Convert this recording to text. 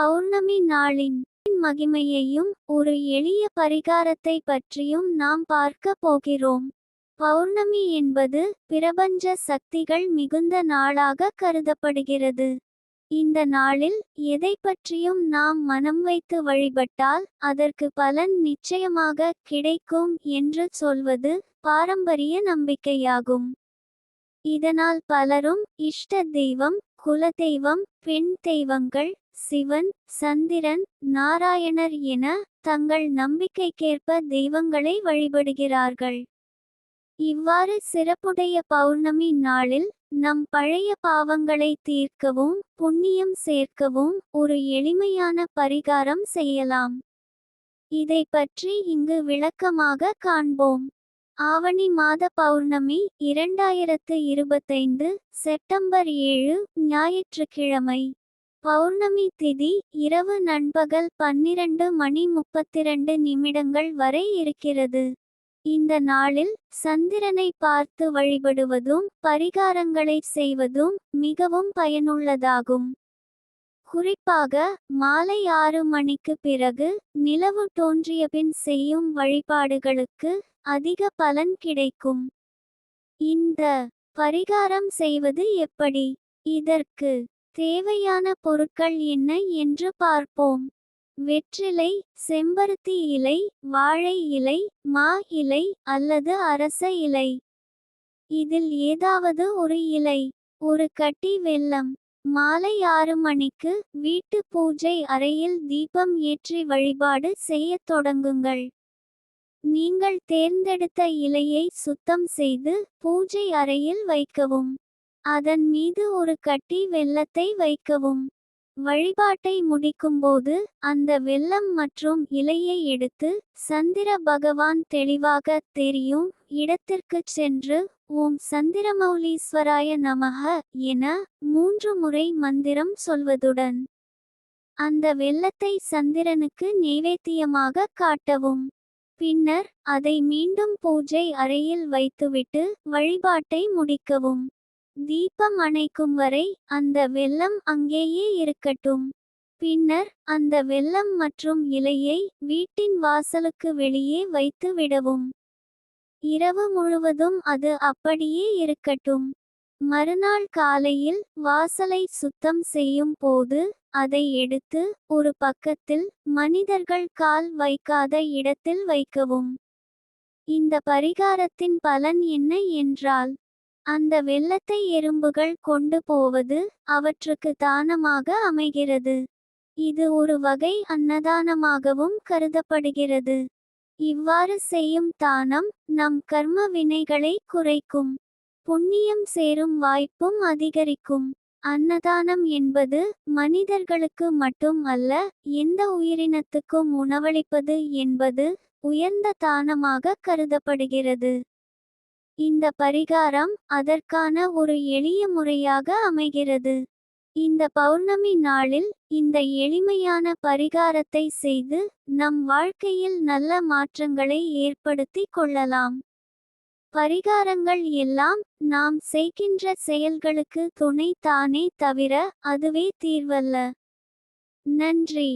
பௌர்ணமி நாளின் மகிமையையும் ஒரு எளிய பரிகாரத்தை பற்றியும் நாம் பார்க்க போகிறோம். பௌர்ணமி என்பது பிரபஞ்ச சக்திகள் மிகுந்த நாளாக கருதப்படுகிறது. இந்த நாளில் எதை பற்றியும் நாம் மனம் வைத்து வழிபட்டால் அதற்கு பலன் நிச்சயமாக கிடைக்கும் என்று சொல்வது பாரம்பரிய நம்பிக்கையாகும். இதனால் பலரும் இஷ்ட தெய்வம் குலதெய்வம் பெண் தெய்வங்கள் சிவன் சந்திரன் நாராயணர் என தங்கள் நம்பிக்கைக்கேற்ப தெய்வங்களை வழிபடுகிறார்கள். இவ்வாறு சிறப்புடைய பௌர்ணமி நாளில் நம் பழைய பாவங்களை தீர்க்கவும் புண்ணியம் சேர்க்கவும் ஒரு எளிமையான பரிகாரம் செய்யலாம். இதை பற்றி இங்கு விளக்கமாக காண்போம். ஆவணி மாத பௌர்ணமி இரண்டாயிரத்து இருபத்தைந்து செப்டம்பர் ஏழு ஞாயிற்றுக்கிழமை. பௌர்ணமி திதி இரவு நண்பகல் பன்னிரண்டு மணி முப்பத்திரண்டு நிமிடங்கள் வரை இருக்கிறது. இந்த நாளில் சந்திரனை பார்த்து வழிபடுவதும் பரிகாரங்களை செய்வதும் மிகவும் பயனுள்ளதாகும். குறிப்பாக மாலை ஆறு மணிக்கு பிறகு நிலவு தோன்றியபின் செய்யும் வழிபாடுகளுக்கு அதிக பலன் கிடைக்கும். இந்த பரிகாரம் செய்வது எப்படி? இதற்கு தேவையான பொருட்கள் என்ன என்று பார்ப்போம். வெற்றிலை செம்பருத்தி இலை வாழை இலை மா இலை அல்லது அரச இலை. இதில் ஏதாவது ஒரு இலை ஒரு கட்டி வெல்லம் மாலை ஆறு மணிக்கு வீட்டு பூஜை அறையில் தீபம் ஏற்றி வழிபாடு செய்யத் தொடங்குங்கள். நீங்கள் தேர்ந்தெடுத்த இலையை சுத்தம் செய்து பூஜை அறையில் வைக்கவும். அதன் மீது ஒரு கட்டி வெள்ளத்தை வைக்கவும். வழிபாட்டை முடிக்கும்போது அந்த வெள்ளம் மற்றும் இலையை எடுத்து சந்திர பகவான் தெளிவாக தெரியும் இடத்திற்குச் சென்று ஓம் சந்திரமௌலீஸ்வராய நமக என மூன்று முறை மந்திரம் சொல்வதுடன் அந்த வெள்ளத்தை சந்திரனுக்கு நைவேத்தியமாக காட்டவும். பின்னர் அதை மீண்டும் பூஜை அறையில் வைத்துவிட்டு வழிபாட்டை முடிக்கவும். தீபம் அணைக்கும் வரை அந்த வெள்ளம் அங்கேயே இருக்கட்டும். பின்னர் அந்த வெள்ளம் மற்றும் இலையை வீட்டின் வாசலுக்கு வெளியே வைத்து விடவும். இரவு முழுவதும் அது அப்படியே இருக்கட்டும். மறுநாள் காலையில் வாசலை சுத்தம் செய்யும் போது அதை எடுத்து ஒரு பக்கத்தில் மனிதர்கள் கால் வைக்காத இடத்தில் வைக்கவும். இந்த பரிகாரத்தின் பலன் என்ன என்றால் அந்த வெள்ளத்தை எறும்புகள் கொண்டு போவது அவற்றுக்கு தானமாக அமைகிறது. இது ஒரு வகை அன்னதானமாகவும் கருதப்படுகிறது. இவ்வாறு செய்யும் தானம் நம் கர்ம வினைகளை குறைக்கும் புண்ணியம் சேரும் வாய்ப்பும் அதிகரிக்கும். அன்னதானம் என்பது மனிதர்களுக்கு மட்டும் அல்ல எந்த உயிரினத்துக்கும் உணவளிப்பது என்பது உயர்ந்த தானமாக கருதப்படுகிறது. இந்த பரிகாரம் அதற்கான ஒரு எளிய முறையாக அமைகிறது. இந்த பௌர்ணமி நாளில் இந்த எளிமையான பரிகாரத்தை செய்து நம் வாழ்க்கையில் நல்ல மாற்றங்களை ஏற்படுத்தி கொள்ளலாம். பரிகாரங்கள் எல்லாம் நாம் செய்கின்ற செயல்களுக்கு துணை தானே தவிர அதுவே தீர்வல்ல. நன்றி.